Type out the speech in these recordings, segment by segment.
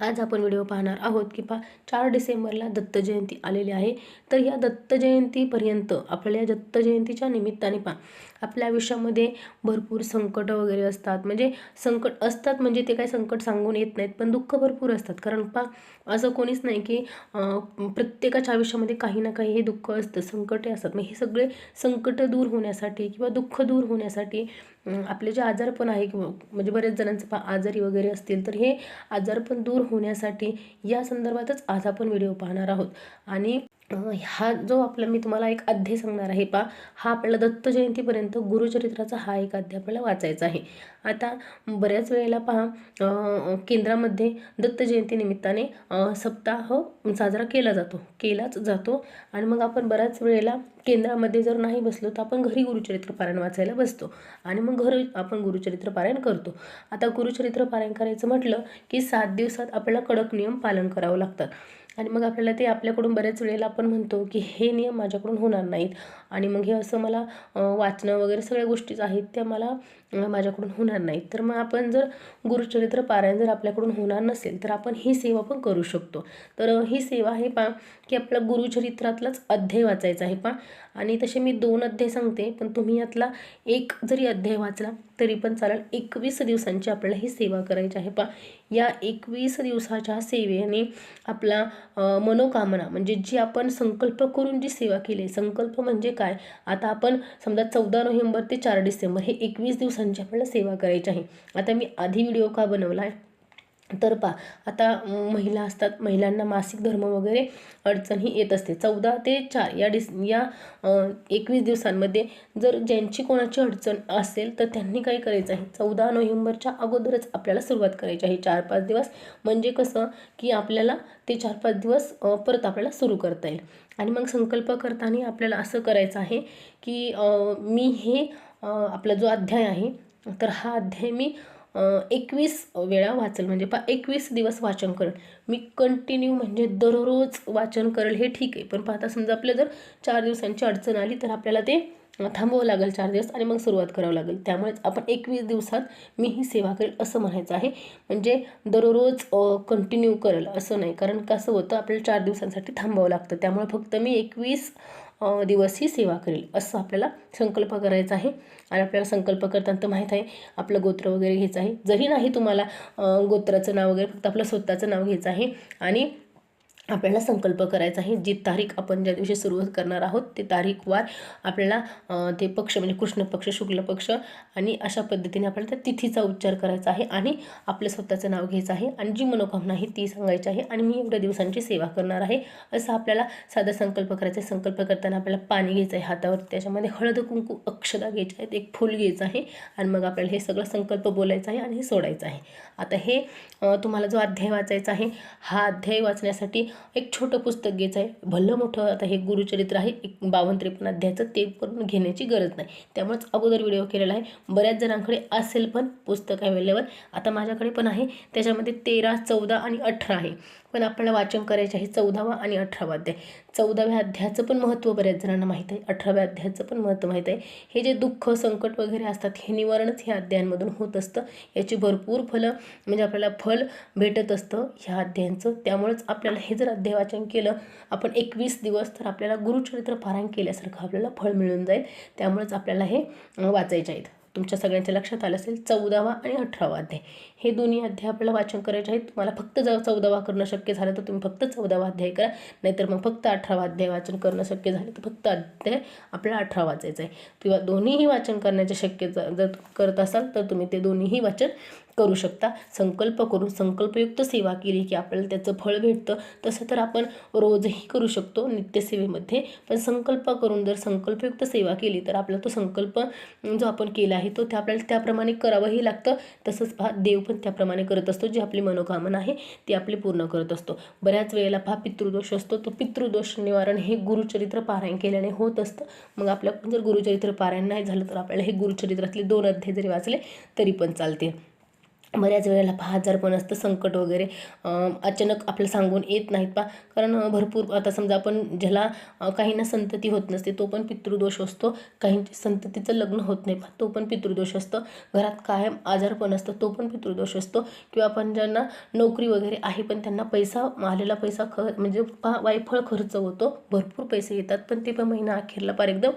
आज आपण व्हिडिओ पाहणार आहोत की पा चार डिसेंबरला दत्त जयंती आलेली आहे. तर या दत्त जयंतीपर्यंत आपल्या दत्तजयंतीच्या दत्त जयंतीच्या निमित्ताने पा आपल्या आयुष्यामध्ये भरपूर संकट वगैरे असतात. म्हणजे संकट असतात म्हणजे ते काही संकट सांगून येत नाहीत पण दुःख भरपूर असतात. कारण पा असं कोणीच नाही की प्रत्येकाच्या आयुष्यामध्ये काही ना काही हे दुःख असतं संकटे असतात. मग हे सगळे संकट दूर होण्यासाठी किंवा दुःख दूर होण्यासाठी आपले जे आजारपण आहे म्हणजे बरेच जणांचं पा आजारी वगैरे असतील तर हे आजारपण दूर होण्यासाठी या संदर्भातच आज आपण व्हिडिओ पाहणार आहोत. आणि हा जो आपला मी तुम्हाला एक अध्याय सांगणार आहे पा हा आपल्याला दत्त जयंतीपर्यंत गुरुचरित्राचा हा एक अध्याय आपल्याला वाचायचा आहे. आता बऱ्याच वेळेला पहा केंद्रामध्ये दत्त जयंतीनिमित्ताने अं, सप्ताह साजरा केला जातो केलाच जातो. आणि मग आपण बऱ्याच वेळेला केंद्रामध्ये जर नाही बसलो तर आपण घरी गुरुचरित्र पारायण वाचायला बसतो. आणि मग घरी आपण गुरुचरित्र पारायण करतो. आता गुरुचरित्र पारायण करायचं म्हटलं की सात दिवसात आपल्याला कडक नियम पालन करावं लागतात. आणि मग आपल्याला ते आपल्याकडून बऱ्याच वेळेला आपण म्हणतो की हे नियम माझ्याकडून होणार नाहीत. आणि मग हे असं मला वाचणं वगैरे सगळ्या गोष्टीच आहेत त्या मला माझ्याकडून होणार नाहीत. तर मग आपण जर गुरुचरित्र पारायण जर आपल्याकडून होणार नसेल तर आपण ही सेवा पण करू शकतो. तर ही सेवा आहे पा की आपला गुरुचरित्रातलाच अध्याय वाचायचा आहे पा आणि तसे मी दोन अध्याय सांगते पण तुम्ही यातला एक जरी अध्याय वाचला तरी पण चालेल एकवीस दिवसांची आपल्याला ही सेवा करायची आहे पा या एकवीस दिवसाच्या सेवेने आपला मनोकामना म्हणजे जी आपण संकल्प करून जी सेवा केली आहे संकल्प म्हणजे काय? आता आपण समजा चौदा नोव्हेंबर ते चार डिसेंबर हे एकवीस दिवसांची आपल्याला सेवा करायची आहे. आता मी आधी व्हिडिओ का बनवला आहे? तर पा आता महिला असतात महिलांना मासिक धर्म वगैरे अडचण ही येत असते. चौदा ते चार या डिस या एकवीस दिवसांमध्ये जर ज्यांची कोणाची अडचण असेल तर त्यांनी काय करायचं आहे? चौदा नोव्हेंबरच्या अगोदरच आपल्याला सुरुवात करायची आहे. चार पाच दिवस. म्हणजे कसं? की आपल्याला ते चार पाच दिवस परत आपल्याला सुरू करता येईल. आणि मग संकल्प करताना आपल्याला असं करायचं आहे की मी हे आपला जो अध्याय आहे तर हा अध्याय मी एकवीस वेळा वाचेल. म्हणजे पा एकवीस दिवस वाचन करेल मी कंटिन्यू म्हणजे दररोज वाचन करेल हे ठीक आहे. पण पाहता समजा आपल्या जर चार दिवसांची अडचण आली तर आपल्याला ते थांबवावं लागेल चार दिवस आणि मग सुरुवात करावं लागेल. त्यामुळेच आपण एकवीस दिवसात मी ही सेवा करेल असं म्हणायचं आहे. म्हणजे दररोज कंटिन्यू करेल असं नाही. कारण कसं होतं आपल्याला चार दिवसांसाठी थांबावं लागतं. त्यामुळे फक्त मी एकवीस दिवस ही सेवा करेल असं आपल्याला संकल्प करायचा आहे. आणि आपल्याला संकल्प करताना तर माहीत आहे आपलं गोत्र वगैरे घ्यायचं आहे. जरी नाही तुम्हाला गोत्राचं नाव वगैरे फक्त आपलं स्वतःचं नाव घ्यायचं आहे. आणि आपल्याला संकल्प करायचा आहे. जी तारीख आपण ज्या दिवशी सुरुवात करणार आहोत ते तारीखवार आपल्याला ते पक्ष म्हणजे कृष्ण पक्ष शुक्ल पक्ष आणि अशा पद्धतीने आपल्याला त्या तिथीचा उच्चार करायचा आहे आणि आपलं स्वतःचं नाव घ्यायचं आहे आणि जी मनोकामना आहे ती सांगायची आहे आणि मी एवढ्या दिवसांची सेवा करणार आहे. असं आपल्याला साधा संकल्प करायचा आहे. संकल्प करताना आपल्याला पाणी घ्यायचं आहे हातावर त्याच्यामध्ये हळद कुंकू अक्षदा घ्यायच्या आहेत. एक फूल घ्यायचं आहे आणि मग आपल्याला हे सगळं संकल्प बोलायचं आहे आणि हे सोडायचं आहे. आता हे तुम्हाला जो अध्याय वाचायचा आहे हा अध्याय वाचण्यासाठी एक छोटं पुस्तक घ्यायचं आहे. भलं मोठं आता हे गुरुचरित्र आहे एक बावन्न त्रेपन्न अध्यायाचं ते करून घेण्याची गरज नाही. त्यामुळेच अगोदर व्हिडिओ केलेला आहे. बऱ्याच जणांकडे असेल पण पुस्तक अवेलेबल आता माझ्याकडे पण आहे. त्याच्यामध्ये तेरा चौदा आणि अठरा आहे. पण आपल्याला वाचन करायचे आहे. चौदावा आणि अठरावा अध्याय. चौदाव्या अध्यायाचं पण महत्त्व बऱ्याच जणांना माहीत आहे. अठराव्या अध्यायाचं पण महत्त्व माहीत आहे. हे जे दुःख संकट वगैरे असतात हे निवारणच ह्या अध्यायांमधून होत असतं. याची भरपूर फलं म्हणजे आपल्याला फल भेटत असतं ह्या अध्यायांचं. त्यामुळेच आपल्याला हे जर अध्याय वाचन केलं आपण एकवीस दिवस तर आपल्याला गुरुचरित्र पारायण केल्यासारखं आपल्याला फळ मिळून जाईल. त्यामुळेच आपल्याला हे वाचायचे आहेत. तुमच्या सगळ्यांच्या लक्षात आलं असेल चौदावा आणि अठरावा अध्याय. हे दोन्ही अध्याय आपल्याला वाचन करायचे आहेत. तुम्हाला फक्त जर चौदावा करणं शक्य झालं तर तुम्ही फक्त चौदावा अध्याय करा. नाहीतर मग फक्त अठरावा अध्याय वाचन करणं शक्य झालं तर फक्त अध्याय आपल्याला अठरा वाचायचं आहे किंवा दोन्हीही वाचन करण्याचे शक्य जर करत असाल तर तुम्ही ते दोन्हीही वाचन करू शकता. संकल्प करून संकल्पयुक्त सेवा केली की आपल्याला त्याचं फळ भेटतं. तसं तर आपण रोजही करू शकतो नित्यसेवेमध्ये. पण संकल्प करून जर संकल्पयुक्त सेवा केली तर आपला तो संकल्प जो आपण केला आहे तो त्या आपल्याला त्याप्रमाणे करावंही लागतं. तसंच पहा देव पण त्याप्रमाणे करत असतो जी आपली मनोकामना आहे ती आपली पूर्ण करत असतो. बऱ्याच वेळेला पहा पितृदोष असतो तो पितृदोष निवारण हे गुरुचरित्र पारायण केल्याने होत असतं. मग आपल्या जर गुरुचरित्र पारायण नाही झालं तर आपल्याला हे गुरुचरित्रातले दोन अध्याय जरी वाचले तरी पण चालते. बऱ्याच वेळेला पहा आजारपण असतं संकट वगैरे अचानक आपलं सांगून येत नाहीत पा. कारण भरपूर आता समजा आपण ज्याला काहींना संतती होत नसते तो पण पितृदोष असतो. काहींची संततीचं लग्न होत नाही पहा तो पण पितृदोष असतं. घरात कायम आजारपण असतं तो पण पितृदोष असतो. किंवा आपण ज्यांना नोकरी वगैरे आहे पण त्यांना पैसा आलेला पैसा ख म्हणजे पा वायफळ खर्च होतो. भरपूर पैसे येतात पण ते पण महिना अखेरला पार एकदम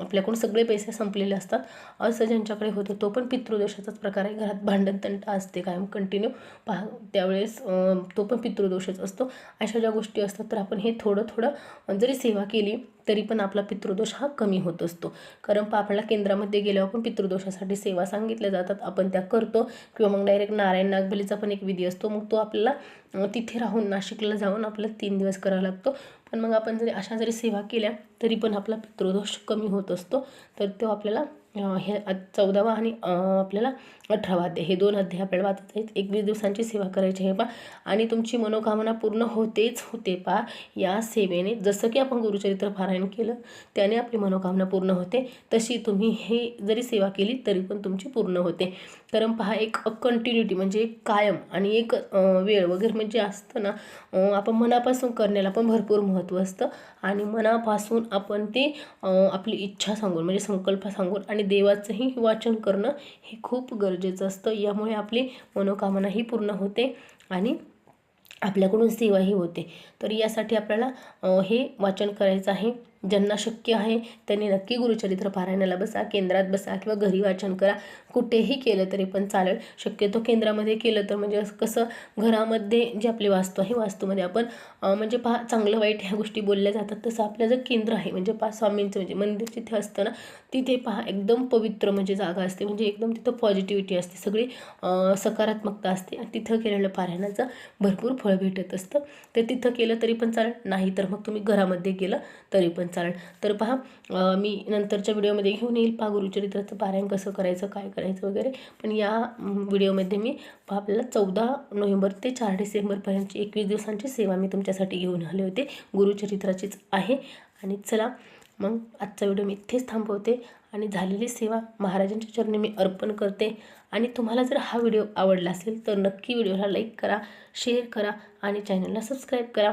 आपल्याकडून सगळे पैसे संपलेले असतात. असं ज्यांच्याकडे होतं तो पण पितृदोषाचाच प्रकार आहे. घरात भांडण तंटा असते कायम कंटिन्यू पहा. त्यावेळेस तो पण पितृदोषच असतो. अशा ज्या गोष्टी असतात तर आपण हे थोडं थोडं जरी सेवा केली तरी पण आपला पितृदोष हा कमी होत असतो. कारण पहा आपल्याला केंद्रामध्ये गेल्यावर पण पितृदोषासाठी सेवा सांगितल्या जातात. आपण त्या करतो. किंवा मग डायरेक्ट नारायण नागबलीचा पण एक विधी असतो. मग तो आपल्याला तिथे राहून नाशिकला जाऊन आपल्याला तीन दिवस करावा लागतो. पण मग आपण जरी अशा जरी सेवा केल्या तरी पण आपला पितृदोष कमी होत असतो. तर तो आपल्याला हे चौदावा आणि आपल्याला अठरावा अध्याय हे दोन अध्याय आपल्याला वाचत आहेत एकवीस दिवसांची सेवा करायची आहे पा आणि तुमची मनोकामना पूर्ण होतेच होते पा या सेवेने जसं की आपण गुरुचरित्र पारायण केलं त्याने आपली मनोकामना पूर्ण होते. तशी तुम्ही हे जरी सेवा केली तरी पण तुमची पूर्ण होते. कारण पहा एक कंटिन्युटी म्हणजे एक कायम आणि एक वेळ वगैरे म्हणजे असतं ना आपण मनापासून करण्याला पण भरपूर महत्त्व असतं. आणि मनापासून आपण ते आपली इच्छा सांगून म्हणजे संकल्प सांगून आणि देवाचंही वाचन करणं हे खूप गरजेचं असतं. यामुळे आपली मनोकामनाही पूर्ण होते आणि आपल्याकडून सेवाही होते. तर यासाठी आपल्याला हे वाचन करायचं आहे. ज्यांना शक्य आहे त्यांनी नक्की गुरुचरित्र पारायणाला बसा केंद्रात बसा किंवा घरी वाचन करा. कुठेही केलं तरी पण चालेल. शक्यतो केंद्रामध्ये केलं तर म्हणजे असं कसं घरामध्ये जे आपली वास्तू आहे वास्तूमध्ये आपण म्हणजे पहा चांगलं वाईट ह्या गोष्टी बोलल्या जातात. तसं आपलं जे केंद्र आहे म्हणजे पहा स्वामींचं म्हणजे मंदिर जिथे असतं ना तिथे पहा एकदम पवित्र म्हणजे जागा असते. म्हणजे एकदम तिथं पॉझिटिव्हिटी असते. सगळी सकारात्मकता असते. आणि तिथं केलेलं पारायणाचं भरपूर फळ भेटत असतं. तर तिथं केलं तरी पण चालेल. नाही तर मग तुम्ही घरामध्ये केलं तरी पण चालेल. तर पहा मी नंतरच्या व्हिडिओमध्ये घेऊन येईल. पहा गुरुचरित्राचं पारायण कसं करायचं काय करायचं वगैरे. पण या व्हिडिओमध्ये मी पहा आपल्याला चौदा नोव्हेंबर ते चार डिसेंबरपर्यंतची एकवीस दिवसांची सेवा मी तुमच्यासाठी घेऊन आले होते. गुरुचरित्राचीच आहे. आणि चला मग आजचा व्हिडिओ मी इथेच थांबवते. आणि झालेली सेवा महाराजांच्या चरणी मी अर्पण करते. आणि तुम्हाला जर हा व्हिडिओ आवडला असेल तर नक्की व्हिडिओला लाईक करा शेअर करा आणि चॅनलला सबस्क्राईब करा.